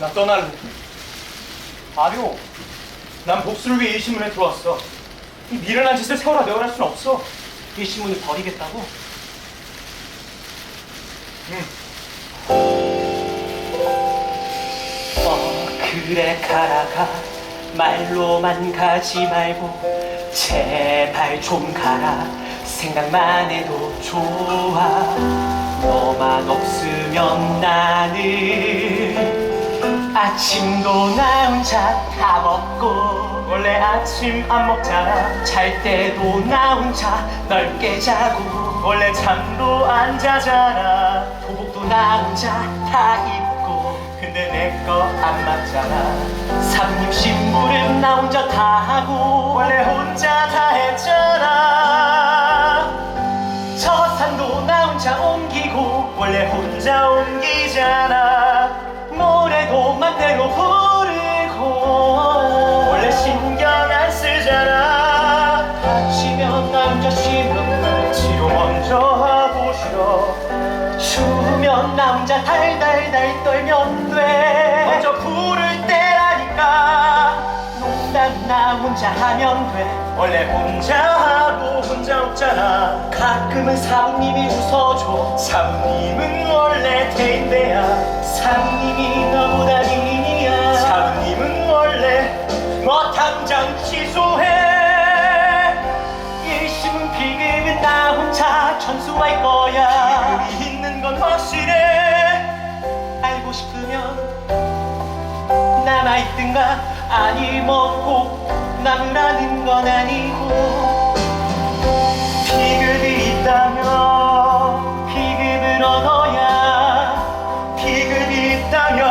나 떠날래. 아료, 난 복수를 위해 이 신문에 들어왔어. 이 미련한 짓을 세월아 내어할 수는 없어. 이 신문을 버리겠다고? 어 그래 가라가 말로만 가지 말고 제발 좀 가라 생각만 해도 좋아 너만 없으면 나는 아침도 나 혼자 다 먹고 원래 아침 안 먹잖아 잘 때도 나 혼자 넓게 자고 원래 잠도 안 자잖아. 도복도 나 혼자 다 입고 근데 내 거 안 맞잖아. 삼육십 무릎 나 혼자 다 하고 원래 혼자 다 했잖아. 저 산도 나 혼자 옮기고 원래 혼자 옮기잖아 저 하고 싫어 추우면 나 혼자 달달달 떨면 돼. 먼저 부를 때라니까. 농담 나 혼자 하면 돼. 원래 혼자 하고 혼자 웃잖아. 가끔은 사부님이 웃어줘. 사부님은 원래 대인배 할 거야. 있는 건 확실해. 알고 싶으면 남아있든가. 아니 뭐꼭 남라는 건 아니고 비급이 있다면 비급을 얻어야 비급이 있다면